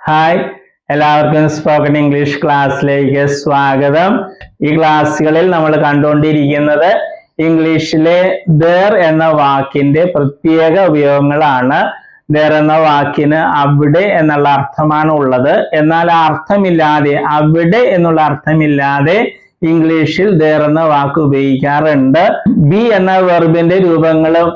Hi എല്ലാവർക്കും spoken English ക്ലാസ്സിലേക്ക് സ്വാഗതം. ഈ ക്ലാസ്സുകളിൽ നമ്മൾ കണ്ടുകൊണ്ടിരിക്കുന്നത് ഇംഗ്ലീഷിലെ ദർ എന്ന വാക്കിന്റെ പ്രത്യേക ഉപയോഗങ്ങളാണ്. ദർ എന്ന വാക്കിന് അവിടെ എന്നുള്ള അർത്ഥമാണ് ഉള്ളത്. എന്നാൽ അർത്ഥമില്ലാതെ അവിടെ എന്നുള്ള അർത്ഥമില്ലാതെ ഇംഗ്ലീഷിൽ ദർ എന്ന വാക്ക് ഉപയോഗിക്കാറുണ്ട്. ബി എന്ന വെർബിന്റെ രൂപങ്ങളും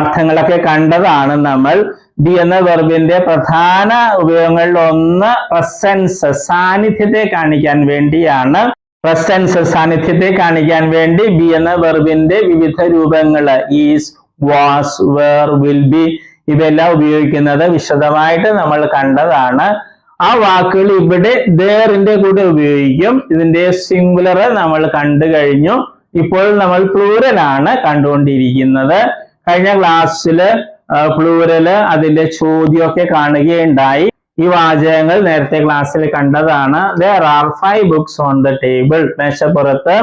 അർത്ഥങ്ങളൊക്കെ കണ്ടതാണ് നമ്മൾ. ബി എന്ന വെർബിന്റെ പ്രധാന ഉപയോഗങ്ങളിൽ ഒന്ന് പ്രസൻസ് സാന്നിധ്യത്തെ കാണിക്കാൻ വേണ്ടിയാണ്. പ്രസൻസ് സാന്നിധ്യത്തെ കാണിക്കാൻ വേണ്ടി ബി എന്ന വെർബിന്റെ വിവിധ രൂപങ്ങൾ is was were will be ഇവയെല്ലാം ഉപയോഗിക്കുന്നത് വിശദമായിട്ട് നമ്മൾ കണ്ടതാണ്. ആ വാക്കുകൾ ഇവിടെ ദേറിന്റെ കൂടെ ഉപയോഗിക്കും. ഇതിന്റെ സിംഗുലർ നമ്മൾ കണ്ടു കഴിഞ്ഞു. ഇപ്പോൾ നമ്മൾ പ്ലൂരൽ ആണ് കണ്ടുകൊണ്ടിരിക്കുന്നത്. കഴിഞ്ഞ ക്ലാസ്സിൽ പ്ലൂരൽ അതിന്റെ ചോദ്യമൊക്കെ കാണുകയുണ്ടായി. ഈ വാചകങ്ങൾ നേരത്തെ ക്ലാസ്സിൽ കണ്ടതാണ്. There are five books on the table മേശപ്പുറത്ത്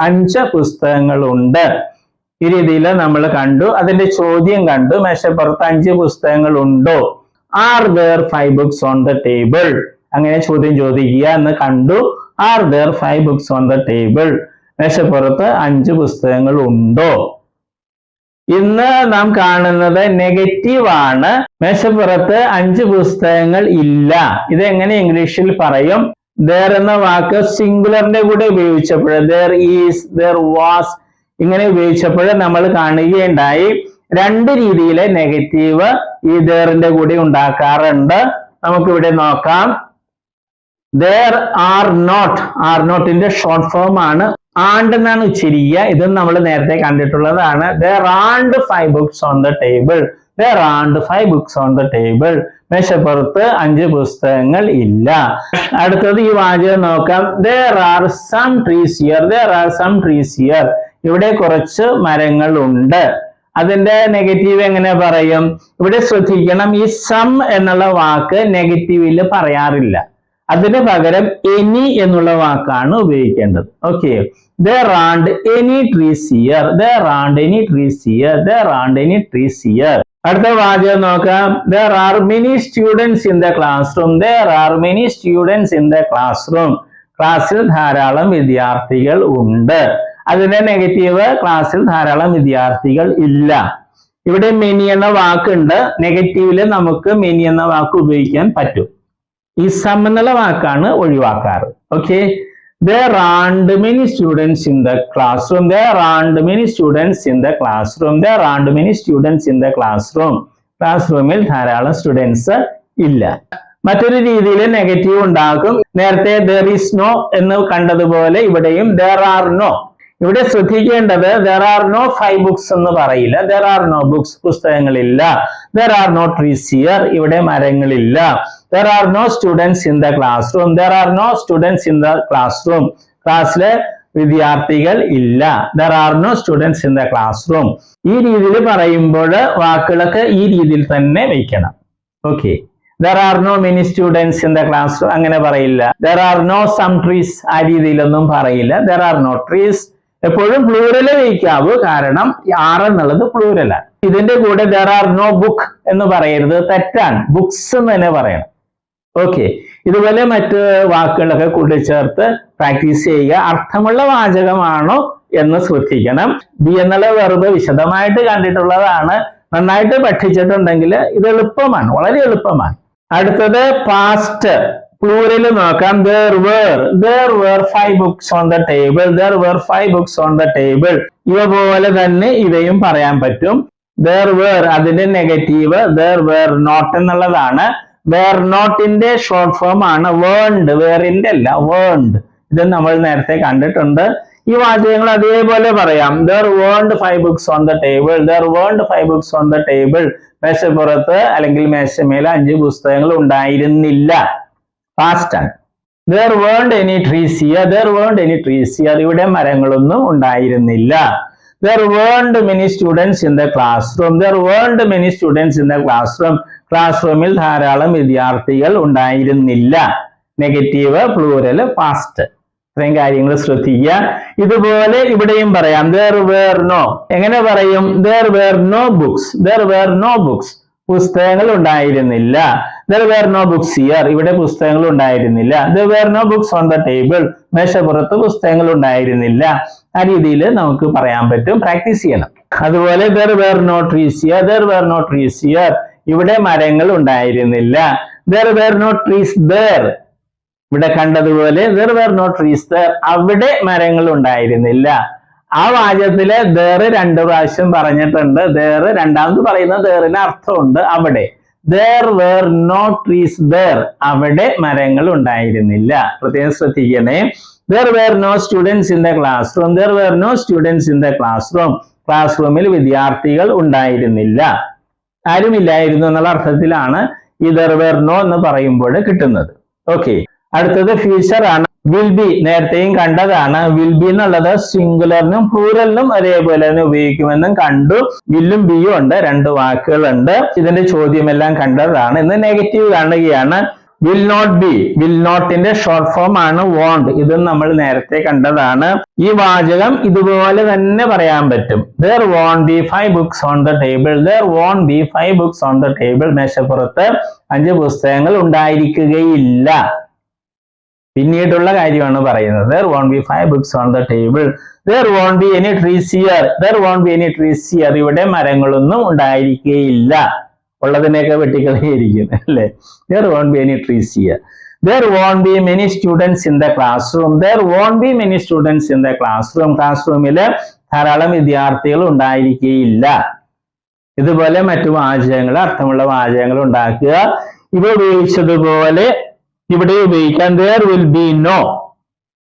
അഞ്ച് പുസ്തകങ്ങളുണ്ട്. ഈ രീതിയിൽ നമ്മൾ കണ്ടു. അതിന്റെ ചോദ്യം കണ്ടു. മേശപ്പുറത്ത് അഞ്ച് പുസ്തകങ്ങൾ ഉണ്ടോ are there five books on the table അങ്ങനെ ചോദ്യം ചോദിക്കുക എന്ന് കണ്ടു. Are there five books on the table മേശപ്പുറത്ത് അഞ്ച് പുസ്തകങ്ങൾ ഉണ്ടോ ഇന്ന് നാം കാണുന്നത് നെഗറ്റീവ് ആണ്. മേശപ്പുറത്ത് അഞ്ച് പുസ്തകങ്ങൾ ഇല്ല. ഇത് എങ്ങനെ ഇംഗ്ലീഷിൽ പറയും? ദർ എന്ന വാക്ക് സിംഗുലറിന്റെ കൂടെ ഉപയോഗിച്ചപ്പോൾ ദർ ഈസ് ദർ വാസ് ഇങ്ങനെ ഉപയോഗിച്ചപ്പോൾ നമ്മൾ കാണുകയുണ്ടായി. രണ്ട് രീതിയിലെ നെഗറ്റീവ് ഈ ദറിന്റെ കൂടെ ഉണ്ടാക്കാറുണ്ട്. നമുക്കിവിടെ നോക്കാം. ദർ ആർ നോട്ട് ആർ നോട്ടിന്റെ ഷോർട്ട് ഫോം ആണ്. ആണ്ട് എന്നാണ് ഉച്ചരിക്കുക ഇതും നമ്മൾ നേരത്തെ കണ്ടിട്ടുള്ളതാണ്. There aren't five books on the table there aren't five books on the table മേശപ്പുറത്ത് അഞ്ച് പുസ്തകങ്ങൾ ഇല്ല. അടുത്തത് ഈ വാചകം നോക്കാം. There are some trees here there are some trees here ഇവിടെ കുറച്ച് മരങ്ങൾ ഉണ്ട് അതിന്റെ നെഗറ്റീവ് എങ്ങനെ പറയും? ഇവിടെ ശ്രദ്ധിക്കണം. ഈ സം എന്നുള്ള വാക്ക് നെഗറ്റീവിൽ പറയാറില്ല. അതിന് പകരം എനി എന്നുള്ള വാക്കാണ് ഉപയോഗിക്കേണ്ടത്. Okay there aren't any trees here there aren't any trees here there aren't any trees here അടുത്ത വാചകം നോക്കാം. There are many students in the classroom there are many students in the classroom ക്ലാസ്സിൽ ധാരാളം വിദ്യാർത്ഥികൾ ഉണ്ട്. അതിന്റെ നെഗറ്റീവ് ക്ലാസ്സിൽ ധാരാളം വിദ്യാർത്ഥികൾ ഇല്ല. ഇവിടെ മെനി എന്ന വാക്കുണ്ട്. നെഗറ്റീവിൽ നമുക്ക് മെനി എന്ന വാക്ക് ഉപയോഗിക്കാൻ പറ്റും. ഈ സം എന്നുള്ള വാക്കാണ് ഒഴിവാക്കാറ്. Okay there aren't many students in the classroom there aren't many students in the classroom there aren't many students in the classroom class റൂമിൽ ധാരാളം സ്റ്റുഡൻസ് ഇല്ല. മറ്റൊരു രീതിയിൽ നെഗറ്റീവ് ഉണ്ടാക്കും. നേരത്തെ ദർ ഈസ് നോ എന്ന് കണ്ടതുപോലെ ഇവിടെയും ദർ ആർ നോ ഇവിടെ ശ്രദ്ധിക്കേണ്ടത് there are no five books എന്ന് പറയില്ല. There are no books പുസ്തകങ്ങളില്ല. There are no trees here ഇവിടെ മരങ്ങളില്ല. There are no students in the classroom there are no students in the classroom ക്ലാസ്സിലെ വിദ്യാർത്ഥികൾ ഇല്ല. There are no students in the classroom ഈ രീതിയിൽ പറയുമ്പോൾ വാക്കുകളൊക്കെ ഈ രീതിയിൽ തന്നെ വയ്ക്കണം okay there are no many students in the classroom അങ്ങനെ പറയില്ല. There are no some trees ആ രീതിയിലൊന്നും പറയില്ല. ദർ ആർ നോ ട്രീസ് എപ്പോഴും പ്ലൂരൽ വയ്ക്കാവൂ കാരണം ആർ എന്നുള്ളത് പ്ലൂരലാണ് ഇതിന്റെ കൂടെ ദർ ആർ നോ ബുക്ക് എന്ന് പറയരുത്. തെറ്റാണ്. ബുക്സ് എന്ന് തന്നെ പറയണം. ഓക്കെ ഇതുപോലെ മറ്റ് വാക്കുകളൊക്കെ കൂട്ടിച്ചേർത്ത് പ്രാക്ടീസ് ചെയ്യുക. അർത്ഥമുള്ള വാചകമാണോ എന്ന് ശ്രദ്ധിക്കണം. ബി എന്നുള്ള വെറുതെ വിശദമായിട്ട് കണ്ടിട്ടുള്ളതാണ്. നന്നായിട്ട് പഠിച്ചിട്ടുണ്ടെങ്കിൽ ഇത് എളുപ്പമാണ്. വളരെ എളുപ്പമാണ്. അടുത്തത് പാസ്റ്റ് പ്ലൂരൽ നോക്കാം. There were there were five books on the table there were five books on the table ഇവ പോലെ തന്നെ ഇവയും പറയാൻ പറ്റും. ദർ വേർ അതിന്റെ നെഗറ്റീവ് ദർ വേർ നോട്ട് എന്നുള്ളതാണ്. വേർ നോട്ടിന്റെ ഷോർട്ട് ഫോം ആണ്. വേൺഡ് വേറിന്റെ അല്ല വേൺഡ് ഇത് നമ്മൾ നേരത്തെ കണ്ടിട്ടുണ്ട്. ഈ വാചകങ്ങൾ അതേപോലെ പറയാം. There weren't five books on the table there weren't five books on the table മേശപ്പുറത്ത് അല്ലെങ്കിൽ മേശമേൽ അഞ്ച് പുസ്തകങ്ങൾ ഉണ്ടായിരുന്നില്ല. പാസ്റ്റ് ആണ്. There weren't any trees here there weren't any trees here ഇവിടെ മരങ്ങളൊന്നും ഉണ്ടായിരുന്നില്ല. There weren't many students in the classroom there weren't many students in the classroom class റൂമിൽ ധാരാളം വിദ്യാർത്ഥികൾ ഉണ്ടായിരുന്നില്ല. നെഗറ്റീവ് പ്ലൂരൽ പാസ്റ്റ് ഇത്രയും കാര്യങ്ങൾ ശ്രദ്ധിക്കുക. ഇതുപോലെ ഇവിടെയും പറയാം. ദർ വേർ നോ എങ്ങനെ പറയും? There were no books there were no books പുസ്തകങ്ങൾ ഉണ്ടായിരുന്നില്ല there were no books here ഇവിടെ പുസ്തകങ്ങൾ ഉണ്ടായിരുന്നില്ല there were no books on the table മേശപ്പുറത്ത് പുസ്തകങ്ങൾ ഉണ്ടായിരുന്നില്ല ആ രീതിയിൽ നമുക്ക് പറയാൻ പറ്റും. പ്രാക്ടീസ് ചെയ്യണം. അതുപോലെ there were no trees here there were no trees here ഇവിടെ മരങ്ങൾ ഉണ്ടായിരുന്നില്ല there were no trees there ഇവിടെ കണ്ടതുപോലെ there were no trees there അവിടെ മരങ്ങൾ ഉണ്ടായിരുന്നില്ല ആ വാചകത്തിലെ ദേറ് രണ്ട് പ്രാവശ്യം പറഞ്ഞിട്ടുണ്ട്. ദേറ് രണ്ടാമത് പറയുന്ന ദേറിന് അർത്ഥമുണ്ട് അവിടെ. There were no trees there അവിടെ മരങ്ങൾ ഉണ്ടായിരുന്നില്ല. പ്രത്യേകം ശ്രദ്ധിക്കണേ. There were no students in the classroom there were no students in the classroom class റൂമിൽ വിദ്യാർത്ഥികൾ ഉണ്ടായിരുന്നില്ല. ആരുമില്ലായിരുന്നു എന്നുള്ള അർത്ഥത്തിലാണ് ഈ ദർ വേർ നോ എന്ന് പറയുമ്പോൾ കിട്ടുന്നത്. ഓക്കെ അടുത്തത് ഫ്യൂച്ചർ ആണ്. വിൽ ബി നേരത്തെയും കണ്ടതാണ്. വിൽ ബി എന്നുള്ളത് സിംഗുലറിനും പ്ലൂറലിനും ഒരേപോലെ തന്നെ ഉപയോഗിക്കുമെന്നും കണ്ടു. വില്ലും ബിയും ഉണ്ട്. രണ്ട് വാക്കുകളുണ്ട്. ഇതിന്റെ ചോദ്യമെല്ലാം കണ്ടതാണ്. ഇന്ന് നെഗറ്റീവ് കാണുകയാണ്. വിൽ നോട്ട് ബി വിൽ നോട്ടിന്റെ ഷോർട്ട് ഫോം ആണ്. വോണ്ട് ഇതും നമ്മൾ നേരത്തെ കണ്ടതാണ്. ഈ വാചകം ഇതുപോലെ തന്നെ പറയാൻ പറ്റും. There won't be five books on the table there won't be five books on the table മേശപ്പുറത്ത് അഞ്ച് പുസ്തകങ്ങൾ ഉണ്ടായിരിക്കുകയില്ല. പിന്നീടുള്ള കാര്യമാണ് പറയുന്നത്. There won't be five books on the table there won't be any trees here there won't be any trees here ഇവിടെ മരങ്ങളൊന്നും ഉണ്ടായിരിക്കുകയില്ല ഉള്ളതിനെയൊക്കെ വെട്ടിക്കളിയിരിക്കും അല്ലേ? There won't be any trees here there won't be many students in the classroom there won't be many students in the classroom class റൂമിൽ ധാരാളം വിദ്യാർത്ഥികൾ ഉണ്ടായിരിക്കുകയില്ല ഇതുപോലെ മറ്റു വാചകങ്ങൾ അർത്ഥമുള്ള വാചകങ്ങൾ ഉണ്ടാക്കുക. ഇവ ഉപയോഗിച്ചതുപോലെ ഇവിടെ ഉപയോഗിക്കാം. There will be no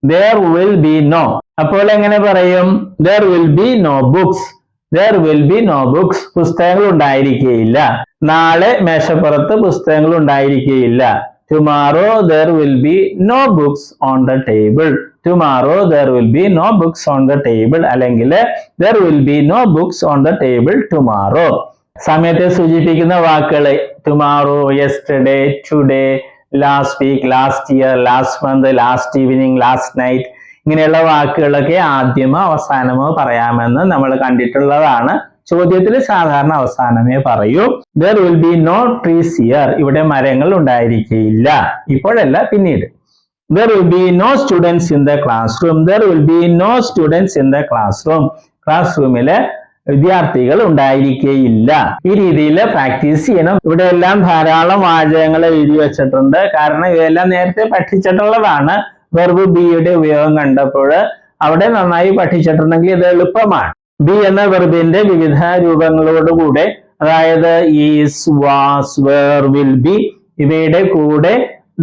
there will be no അപ്പോൾ എങ്ങനെ പറയും? There will be no books there will be no books പുസ്തകങ്ങൾ ഉണ്ടായിരിക്കുകയില്ല. നാളെ മേശപ്പുറത്ത് പുസ്തകങ്ങൾ ഉണ്ടായിരിക്കുകയില്ല. Tomorrow there will be no books on the table tomorrow there will be no books on the table അല്ലെങ്കിൽ there will be no books on the table tomorrow സമയത്തെ സൂചിപ്പിക്കുന്ന വാക്കുകൾ tomorrow yesterday today last week last year last month last evening last night ഇങ്ങനെയുള്ള വാക്കുകളൊക്കെ ആദ്യമോ അവസാനമോ പറയാമെന്ന് നമ്മൾ കണ്ടിട്ടുള്ളതാണ്. ചോദ്യത്തിൽ സാധാരണ അവസാനമേ പറയൂ. There will be no trees here ഇവിടെ മരങ്ങൾ ഉണ്ടായിരിക്കില്ല ഇപ്പോഴല്ല പിന്നീട്. There will be no students in the classroom there will be no students in the classroom class റൂമിൽ വിദ്യാർത്ഥികൾ ഉണ്ടായിരിക്കുകയില്ല ഈ രീതിയിൽ പ്രാക്ടീസ് ചെയ്യണം. ഇവിടെ എല്ലാം ധാരാളം വാചകങ്ങൾ എഴുതി വെച്ചിട്ടുണ്ട്. കാരണം ഇവയെല്ലാം നേരത്തെ പഠിച്ചിട്ടുള്ളതാണ്. വെർബ് ബിയുടെ ഉപയോഗം കണ്ടപ്പോൾ അവിടെ നന്നായി പഠിച്ചിട്ടുണ്ടെങ്കിൽ ഇത് എളുപ്പമാണ്. ബി എന്ന വെർബിന്റെ വിവിധ രൂപങ്ങളോടുകൂടെ അതായത് is was were will be ഇവയുടെ കൂടെ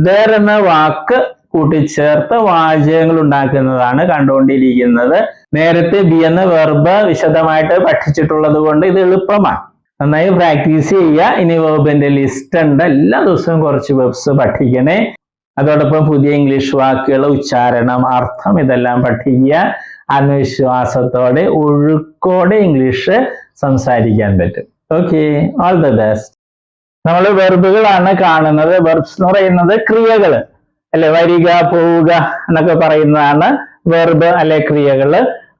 ദർ എന്ന വാക്ക് കൂട്ടിച്ചേർത്ത് വാചകങ്ങൾ ഉണ്ടാക്കുന്നതാണ് കണ്ടുകൊണ്ടിരിക്കുന്നത്. നേരത്തെ ബി എന്ന വെർബ് വിശദമായിട്ട് പഠിച്ചിട്ടുള്ളത് കൊണ്ട് ഇത് എളുപ്പമാണ്. നന്നായി പ്രാക്ടീസ് ചെയ്യുക. ഇനി വെർബിന്റെ ലിസ്റ്റ് ഉണ്ട്. എല്ലാ ദിവസവും കുറച്ച് വെബ്സ് പഠിക്കണേ. അതോടൊപ്പം പുതിയ ഇംഗ്ലീഷ് വാക്കുകൾ ഉച്ചാരണം അർത്ഥം ഇതെല്ലാം പഠിക്കുക. ആത്മവിശ്വാസത്തോടെ ഒഴുക്കോടെ ഇംഗ്ലീഷ് സംസാരിക്കാൻ പറ്റും. ഓക്കെ ഓൾ ദ ബെസ്റ്റ് നമ്മൾ വെർബുകളാണ് കാണുന്നത്. വെർബ്സ് എന്ന് പറയുന്നത് ക്രിയകൾ. അല്ലെ? വരിക പോവുക എന്നൊക്കെ പറയുന്നതാണ് വെർബ് അല്ലെ ക്രിയകൾ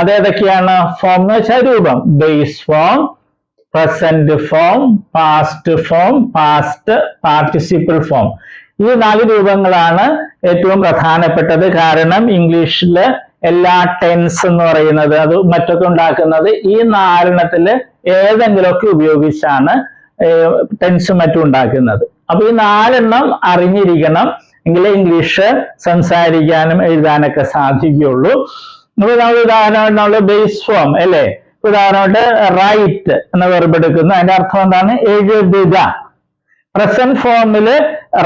അതേതൊക്കെയാണ് ഫോം എന്ന് വെച്ചാൽ രൂപം. Base form present form past form past participle form ഈ നാല് രൂപങ്ങളാണ് ഏറ്റവും പ്രധാനപ്പെട്ടത്. കാരണം ഇംഗ്ലീഷിൽ എല്ലാ ടെൻസ് എന്ന് പറയുന്നത് അത് മറ്റൊക്കെ ഉണ്ടാക്കുന്നത് ഈ നാലെണ്ണത്തിൽ ഏതെങ്കിലുമൊക്കെ ഉപയോഗിച്ചാണ് ടെൻസ് മറ്റും ഉണ്ടാക്കുന്നത്. അപ്പൊ ഈ നാലെണ്ണം അറിഞ്ഞിരിക്കണം. എങ്കിലേ ഇംഗ്ലീഷ് സംസാരിക്കാനും എഴുതാനൊക്കെ സാധിക്കുകയുള്ളൂ. നമ്മൾ ഉദാഹരണം നമ്മൾ ബേസ് ഫോം അല്ലേ? ഉദാഹരണമായിട്ട് റൈറ്റ് എന്ന വെർബ് എടുക്കുന്നു. അതിന്റെ അർത്ഥം എന്താണ്? എഴുതുക. പ്രസന്റ് ഫോമിൽ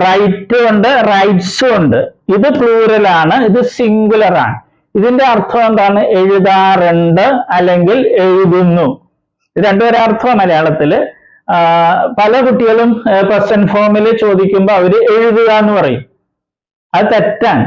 റൈറ്റ് ഉണ്ട് റൈറ്റ്സും ഉണ്ട്. ഇത് പ്ലൂറൽ ആണ് ഇത് സിംഗുലർ ആണ്. ഇതിന്റെ അർത്ഥം എന്താണ്? എഴുതാറുണ്ട് അല്ലെങ്കിൽ എഴുതുന്നു. ഇത് രണ്ടുപേരെ അർത്ഥം മലയാളത്തിൽ പല കുട്ടികളും പ്രസന്റ് ഫോമിൽ ചോദിക്കുമ്പോൾ അവർ എഴുതുക എന്ന് പറയും. അത് തെറ്റാണ്.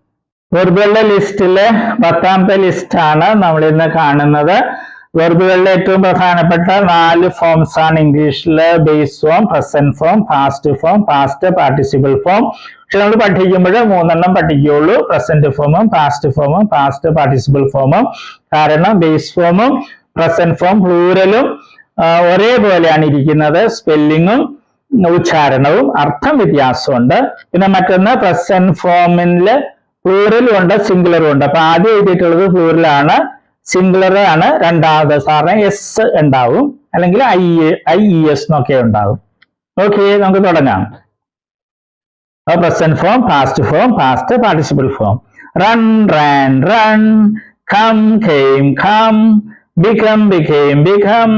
വെർബുകളുടെ ലിസ്റ്റിലെ പത്താമത്തെ ലിസ്റ്റാണ് നമ്മൾ ഇന്ന് കാണുന്നത്. വെർബുകളുടെ ഏറ്റവും പ്രധാനപ്പെട്ട നാല് ഫോംസ് ആണ് ഇംഗ്ലീഷിലെ base form present form past form past participle form പക്ഷെ നമ്മൾ പഠിക്കുമ്പോൾ മൂന്നെണ്ണം പഠിക്കുകയുള്ളൂ. പ്രസന്റ് ഫോമും പാസ്റ്റ് ഫോമും പാസ്റ്റ് പാർട്ടിസിപ്പിൾ ഫോമും കാരണം ബേസ് ഫോമും പ്രസന്റ് ഫോം പ്ലൂരലും ഒരേപോലെയാണ് ഇരിക്കുന്നത്. സ്പെല്ലിങ്ങും ഉച്ചാരണവും അർത്ഥം വ്യത്യാസമുണ്ട് പിന്നെ മറ്റൊന്ന് പ്രസന്റ് ഫോമിൽ പ്ലൂറലും ഉണ്ട് സിംഗുലറും ഉണ്ട്. അപ്പൊ ആദ്യം എഴുതിയിട്ടുള്ളത് പ്ലൂറലാണ് സിംഗുലർ ആണ് രണ്ടാമത് സാറിന് എസ് ഉണ്ടാവും. അല്ലെങ്കിൽ ഐ ഐ ഇ എസ് എന്നൊക്കെ ഉണ്ടാവും. ഓക്കെ നമുക്ക് തുടങ്ങാം. Present form past form past participle form run ran run come came come become became become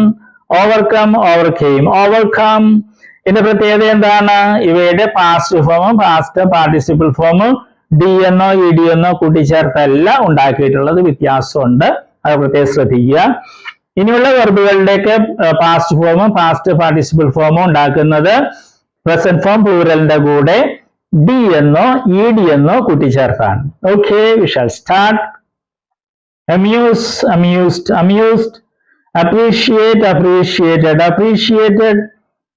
overcome overcame overcome ഇതിന്റെ പ്രത്യേകത എന്താണ്? ഇവയുടെ പാസ്റ്റ് ഫോമും പാസ്റ്റ് പാർട്ടിസിപ്പിൾ ഫോമും ഡി എന്നോ ഇ ഡി എന്നോ കൂട്ടിച്ചേർത്തല്ല ഉണ്ടാക്കിയിട്ടുള്ളത്. വ്യത്യാസമുണ്ട്. അത് പ്രത്യേകം ശ്രദ്ധിക്കുക. ഇനിയുള്ള വെർബുകളുടെയൊക്കെ പാസ്റ്റ് ഫോമും പാസ്റ്റ് പാർട്ടിസിപ്പിൾ ഫോമും ഉണ്ടാക്കുന്നത് പ്രസന്റ് ഫോം പ്ലൂറലിന്റെ കൂടെ ഡി എന്നോ ഇ ഡി എന്നോ കൂട്ടിച്ചേർത്താണ്. Okay we shall start amuse amused amused appreciate appreciated appreciated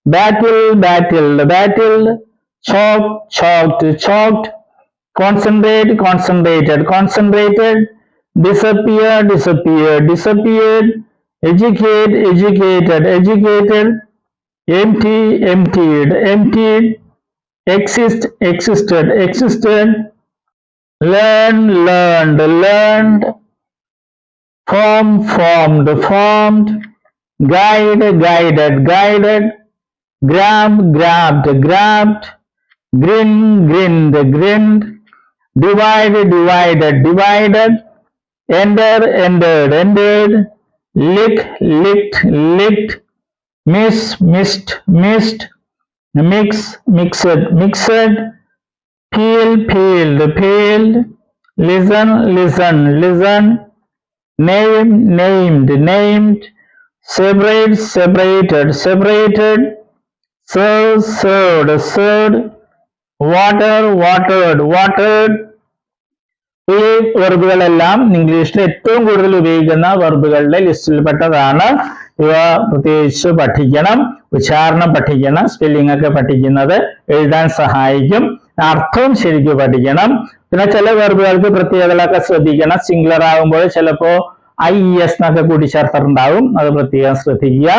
battle battled battled choke choked choked concentrate concentrated. Concentrated disappear disappeared disappeared educate educated. Educated empty emptied. Emptied exist existed. Existed learn learned. Learned form formed. Formed guide guided. Guided grab grabbed. Grabbed grin grinned. Grinned divide divided divided enter entered entered lick licked licked miss missed missed mix mixed mixed peel peeled peeled listen listen listen name named named separate separated separated served, served served water watered watered ഈ വെർബുകളെല്ലാം ഇംഗ്ലീഷിൽ ഏറ്റവും കൂടുതൽ ഉപയോഗിക്കുന്ന വെർബുകളുടെ ലിസ്റ്റിൽപ്പെട്ടതാണ്. ഇവ പ്രത്യേകിച്ച് പഠിക്കണം ഉച്ചാരണം പഠിക്കണം സ്പെല്ലിംഗ് ഒക്കെ പഠിക്കുന്നത് എഴുതാൻ സഹായിക്കും അർത്ഥവും ശരിക്കും പഠിക്കണം. പിന്നെ ചില വെർബുകൾക്ക് പ്രത്യേകതകളൊക്കെ ശ്രദ്ധിക്കണം. സിംഗുലർ ആകുമ്പോൾ ചിലപ്പോ ഐ എസ് എന്നൊക്കെ കൂടി ചേർത്തിട്ടുണ്ടാവും അത് പ്രത്യേകം ശ്രദ്ധിക്കുക.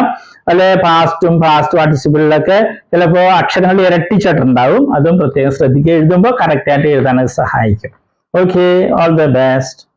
അല്ലെ പാസ്റ്റും പാസ്റ്റ് പാർട്ടിസിപ്പിളിലൊക്കെ ചിലപ്പോ അക്ഷരങ്ങൾ ഇരട്ടിച്ചിട്ടുണ്ടാവും. അതും പ്രത്യേകം ശ്രദ്ധിക്കുക. എഴുതുമ്പോൾ കറക്റ്റായിട്ട് എഴുതാൻ സഹായിക്കും. Okay, all the best.